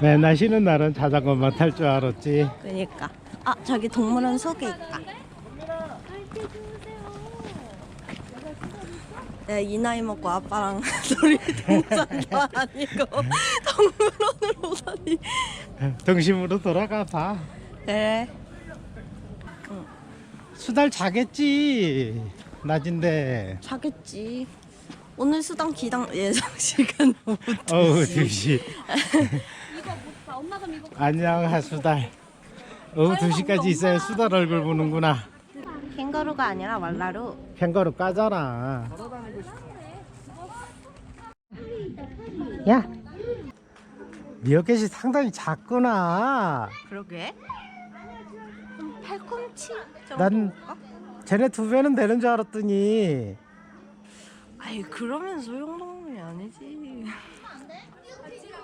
맨날 쉬는 날은 자전거만 탈 줄 알았지. 그니까. 아 저기 동물원 속에 있다. 내가 이 나이 먹고 아빠랑 놀이동산도 아니고 동물원으로 오다니. 등심으로 돌아가 봐. 그래. 수달 자겠지. 낮인데. 자겠지. 오늘 수당 기당 예상 시간 어우, 두시. 안녕, 하수달. 오후 2시까지 있어야 수달 얼굴 보는구나. 캥거루가 아니라 말라루. 캥거루 까잖아. 야! 미어캣이 상당히 작구나. 그러게. 좀 팔꿈치 정도. 난 쟤네 두 배는 되는 줄 알았더니 아이 그러면 소형동물이 아니지.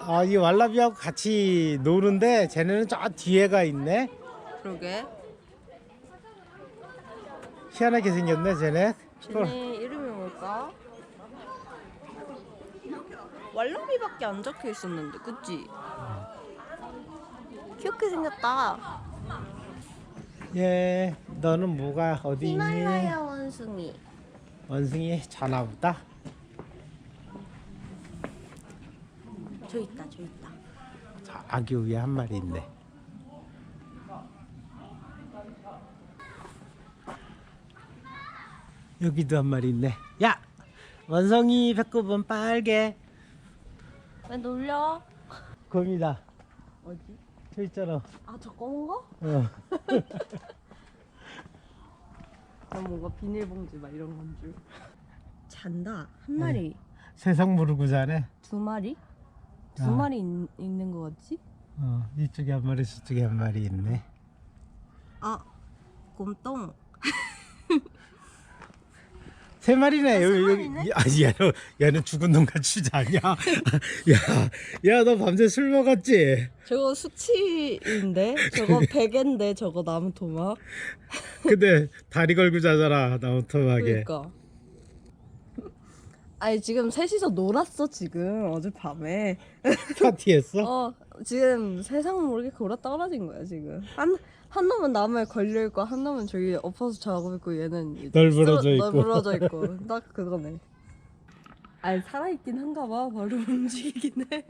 아, 이 왈라비하고 같이 노는데 쟤네는 저 뒤에가 있네. 그러게. 희한하게 생겼네, 쟤네. 쟤네 이름이 뭘까? 왈라비밖에 안 적혀 있었는데, 그치? 귀엽게 생겼다. 예, 너는 뭐가 어디 있니? 히말라야 원숭이. 원숭이 자나 보다. 저 있다, 저 있다. 자, 아기 위에 한 마리 있네. 여기도 한 마리 있네. 야, 원숭이 배꼽은 빨개. 왜 놀려? 곰이다. 어디? 저 있잖아. 아, 저 검은 거? 어. 나 뭔가 비닐봉지 막 이런 건 줄. 잔다. 한 마리, 세상 모르고 자네. 두 마리? 두 아. 마리 있, 있는 거 같지? 어, 이쪽에 한 마리, 저쪽에 한 마리 있네. 아, 곰똥. 세 마리네. 아, 세 여기 마리네? 여기. 아니 얘는 얘는 죽은 놈 같이 자냐? 야, 야, 너 밤새 술 먹었지? 저거 수치인데? 저거 베개인데 저거 나무 토막? 근데 다리 걸고 자잖아. 나무 토막에. 그러니까. 아니 지금 셋이서 놀았어 지금 어젯밤에. 파티했어? 어 지금 세상 모르게 골아 떨어진 거야 지금. 한 한 놈은 나무에 걸려 있고 한 놈은 저기 엎어서 자고 있고 얘는 널브러져 쓰러- 있고. 널브러져 있고 딱 그거네. 아니 살아 있긴 한가 봐. 바로 움직이긴 해.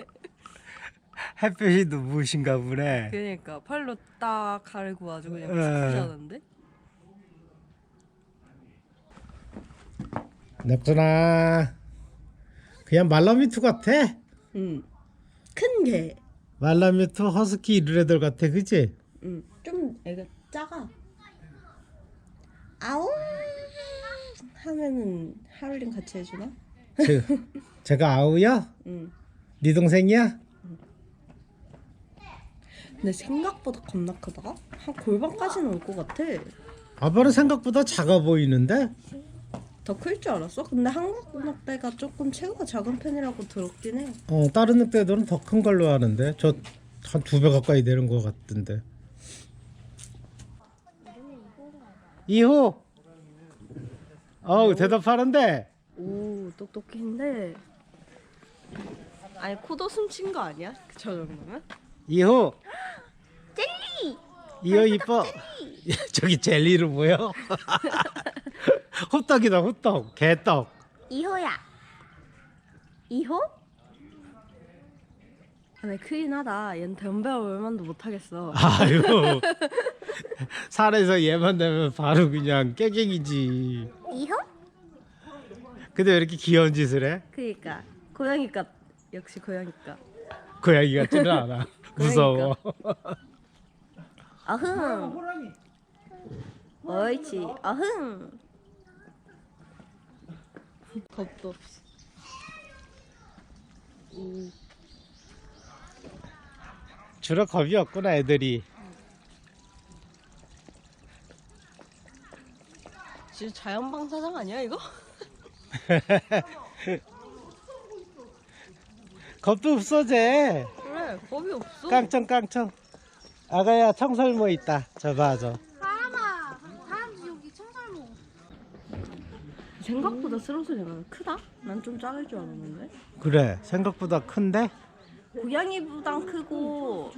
햇볕이 눈부신가 보네. 그러니까 팔로 딱 가리고 아주 그냥 에. 푸시하는데. 냅두나. 그냥 말라미투 같아. 응. 큰 게. 말라미투 허스키 르레들 같아, 그지? 응. 좀 애가 작아. 아웅 하면은 하울링 같이 해주나? 제, 제가 아우야? 응. 네 동생이야? 근데 생각보다 겁나 크다. 한 골반까지는 올 것 같아. 아빠는 생각보다 작아 보이는데? 더 클 줄 알았어? 근데 한국 늑대가 조금 체구가 작은 편이라고 들었긴 해. 어, 다른 늑대들은 더 큰 걸로 하는데 저 한 두 배 가까이 되는 것 같던데. 이호. 어우 대답하는데. 오 똑똑한데. 아니 코도 숨친 거 아니야? 저 정도면? 이호. 젤리. 이호 이뻐. 저기 젤리로 보여? 호떡이다 호떡. 개떡. 이호야. 이호? 근데 크긴 하다. 얘는 덤벨 얼만도 못하겠어. 아유. 산에서 얘만 되면 바로 그냥 깨갱이지. 이호? 근데 왜 이렇게 귀여운 짓을 해? 그니까 고양이가 역시 고양이가. 고양이 같지는 않아. 무서워. 어흥. 옳지. 어흥. 겁도 없이. 이 주로 겁이 없구나 애들이. 진짜 자연방사장 아니야 이거? 겁도 없어 쟤. 그래 겁이 없어. 깡총 깡총. 아가야 청설모 있다. 저봐 저. 사람아, 사람들 여기 청설모. 생각보다 스로소리가 크다? 난 좀 작을 줄 알았는데. 그래 생각보다 큰데 고양이보단 크고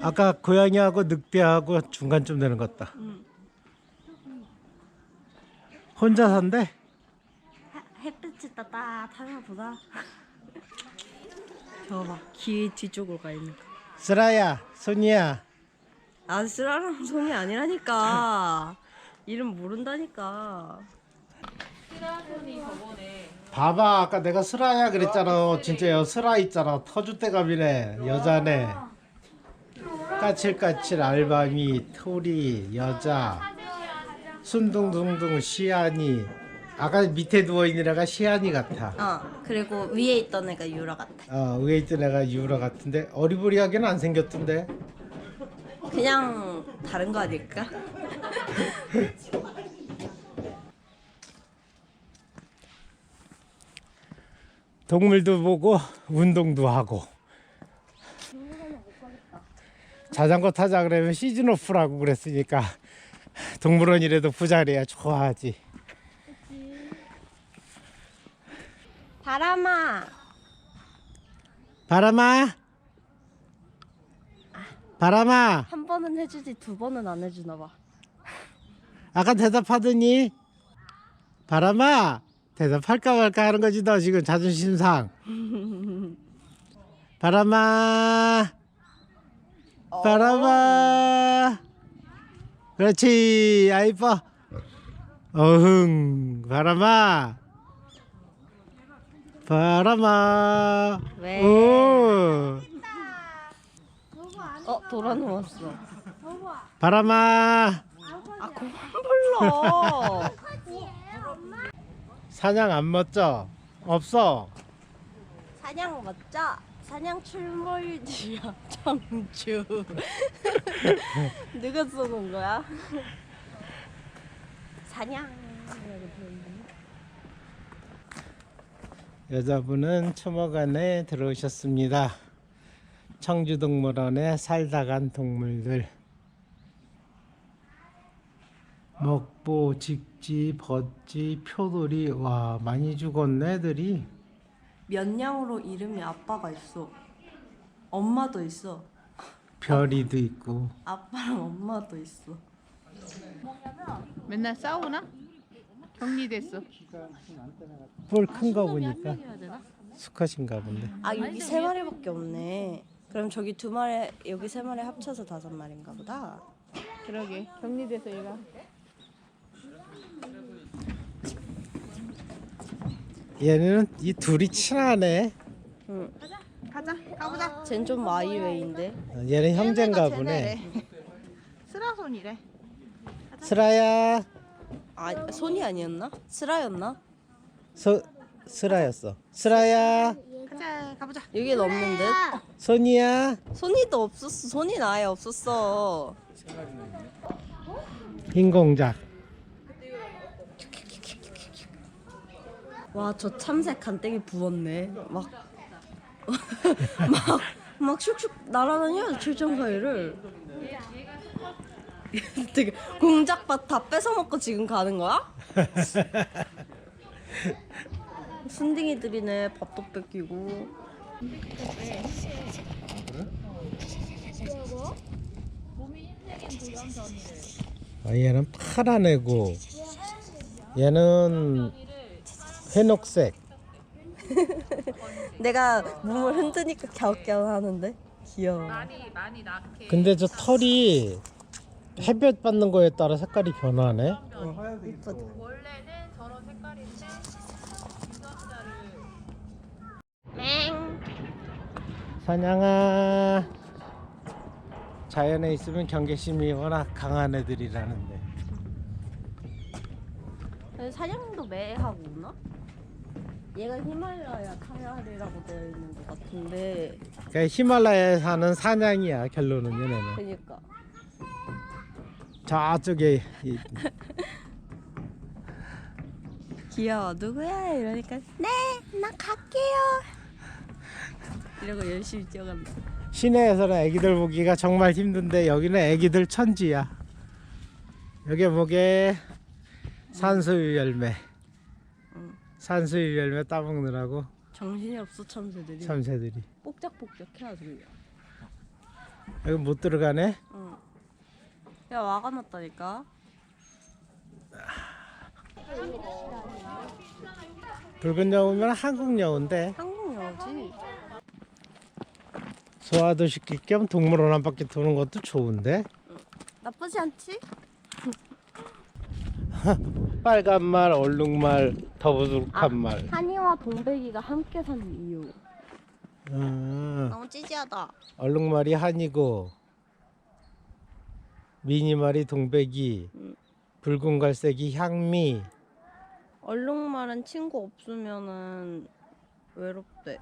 아까 고양이하고 늑대하고 중간쯤 되는 것 같다. 음. 혼자 산대? 해- 햇빛이 따뜻하나 보다. 저거 봐, 길 뒤쪽으로 가 있는 거. 쓰라야, 손이야. 아, 쓰라랑 손이 아니라니까. 이름 모른다니까. 봐봐, 아까 내가 쓰라야 그랬잖아. 진짜 여 쓰라 있잖아. 터줏대감이네. 여자네. 까칠까칠 알바미, 토리, 여자. 순둥둥둥 시안이. 아까 밑에 누워있는 애가 시안이 같아. 어, 그리고 위에 있던 애가 유라 같아. 어, 위에 있던 애가 유라 같은데 어리버리하게는 안 생겼던데. 그냥 다른 거 아닐까? 동물도 보고 운동도 하고. 자전거 타자 그러면 시즌 오프라고 그랬으니까 동물원이라도 부자래야 좋아하지. 바람아. 바람아? 바람아? 한 번은 해주지 두 번은 안 해주나 봐. 아까 대답하더니. 바람아 대답할까 말까 하는 거지 너 지금 자존심 상. 바람아. 바람아. 그렇지. 아 이뻐. 어흥. 바람아. 바람아. 왜? 오. 어 돌아 누웠어. 바람아. 아 그만 불러. 사냥 안 멋져 없어 사냥 맞죠? 사냥 출몰지야 청주. 누가 써놓은 거야? 사냥. 여자분은 초목안에 들어오셨습니다. 청주동물원에 살다 간 동물들 먹보, 직지, 벗지, 표돌이 와 많이 죽었네 애들이 면양으로 이름이 아빠가 있어. 엄마도 있어. 별이도 있고 아빠랑 엄마도 있어. 맨날 싸우나? 격리됐어. 뿔큰거 보니까 수컷인가 본데 아 여기 세 마리밖에 없네. 그럼 저기 두 마리 여기 세 마리 합쳐서 다섯 마리인가 보다. 그러게 격리돼서 얘가 얘는 이 둘이 친하네 응. 가자 가보자. 쟨 좀 마이웨이인데. 얘는 형제인가 보네 쓰라손이래. 스라야 아 손이 아니었나? 스라였나? 소, 스라였어 스라야 가자 가보자. 여긴 없는 듯. 손이야 손이도 없었어. 손이 아예 없었어. 흰 공작 와 저 참새 간땡이 부었네. 막 막, 막 슉슉 날아다녀 출전 사이를. 되게 공작밭 다 뺏어 먹고 지금 가는 거야? 순딩이들이네 밥도 뺏기고. 아, 얘는 파란 애고 얘는 회녹색 내가 몸을 흔드니까 갸웃갸웃 하는데 귀여워. 근데 저 털이 햇볕 받는 거에 따라 색깔이 변하네 이쁘다. 사냥아 자연에 있으면 경계심이 워낙 강한 애들이라는데 사냥도 매 하고 오나? 얘가 히말라야 카야리라고 되어 있는 것 같은데. 그러니까 히말라야에 사는 사냥이야 결론은 얘네는. 그니까. 저쪽에 이- 귀여워. 누구야? 이러니까 네나 갈게요. 이러고 열심히 뛰어간다. 시내에서는 애기들 보기가 정말 힘든데 여기는 애기들 천지야. 여기 보게 산수유 열매 산수유 열매 따먹느라고 정신이 없어 참새들이 참새들이 뽁짝뽁짝 해야 들려. 여기 못 들어가네. 응. 야 와가놨다니까. 붉은 여우면 한국 여우인데 한국 영어지. 소화도 시킬 겸 동물원 한 바퀴 도는 것도 좋은데. 나쁘지 않지? 빨간 말, 얼룩말, 더부룩한 아. 말. 한이와 동백이가 함께 사는 이유. 음, 너무 찌지하다. 얼룩말이 한이고 미니말이 동백이, 음. 붉은 갈색이 향미. 얼룩말은 친구 없으면은 외롭대.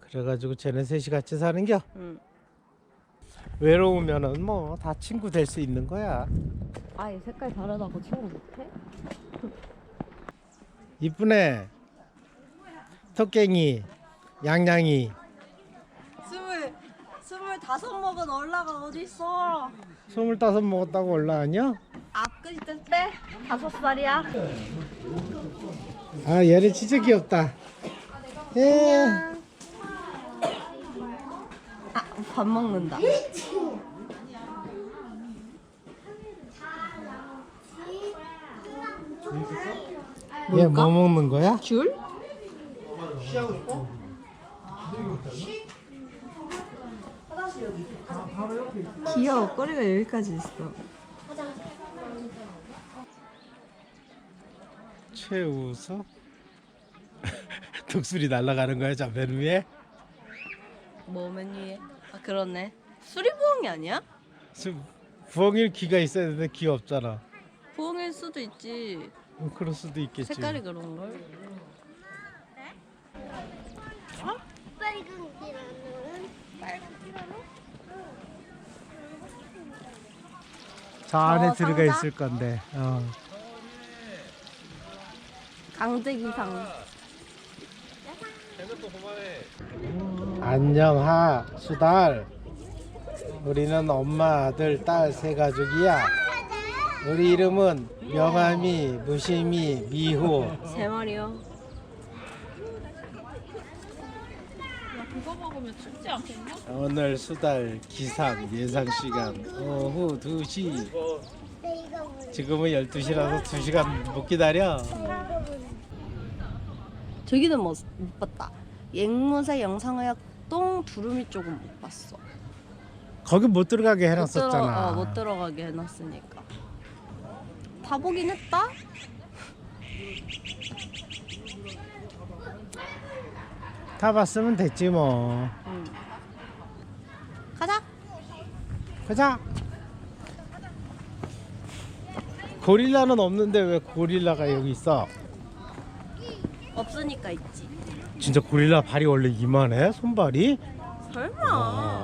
그래가지고 쟤네 셋이 같이 사는겨. 응. 외로우면은 뭐 다 친구 될 수 있는 거야. 아이 색깔 다르다고 친구 못해? 이쁘네. 토깽이, 양양이. 스물 스물다섯 먹은 얼라가 어디 있어? 스물다섯 먹었다고 올라왔냐? 앞끝 때 빼. 다섯 살이야. 아 얘네 진짜 귀엽다. 예. 밥 먹는다. 얘 뭐 먹는 거야? 귤? 귀여워. 꼬리가 여기까지 있어. 최우서? 독수리 날아가는 거야 잡배는 위에? 뭐 메뉴에? 아 그러네. 수리부엉이 아니야? 수- 부엉이는 귀가 있어야 되는데 귀 없잖아. 부엉일 수도 있지. 음, 그럴 수도 있겠지. 색깔이 그런 걸. 빨간 기라는 저 안에 어, 들어가 상자? 있을 건데. 어. 강제기상. 안녕하 수달. 우리는 엄마 아들 딸 세 가족이야. 우리 이름은 명함이 무심이 미호. 세 마리요. 오늘 수달 기상 예상 시간 오후 2시. 네, 이거 뭐야? 지금은 12시라서 2시간 못 기다려. 저기는 뭐, 못 봤다. 앵무새 영상의학 동 두루미 쪽은 못 봤어. 거기 못 들어가게 못, 해놨었잖아. 어, 못 들어가게 해놨으니까. 다 보긴 했다. 다 봤으면 됐지 뭐. 응. 가자. 가자. 고릴라는 없는데 왜 고릴라가 여기 있어? 없으니까 있지. 진짜 고릴라 발이 원래 이만해? 손발이? 설마. 와.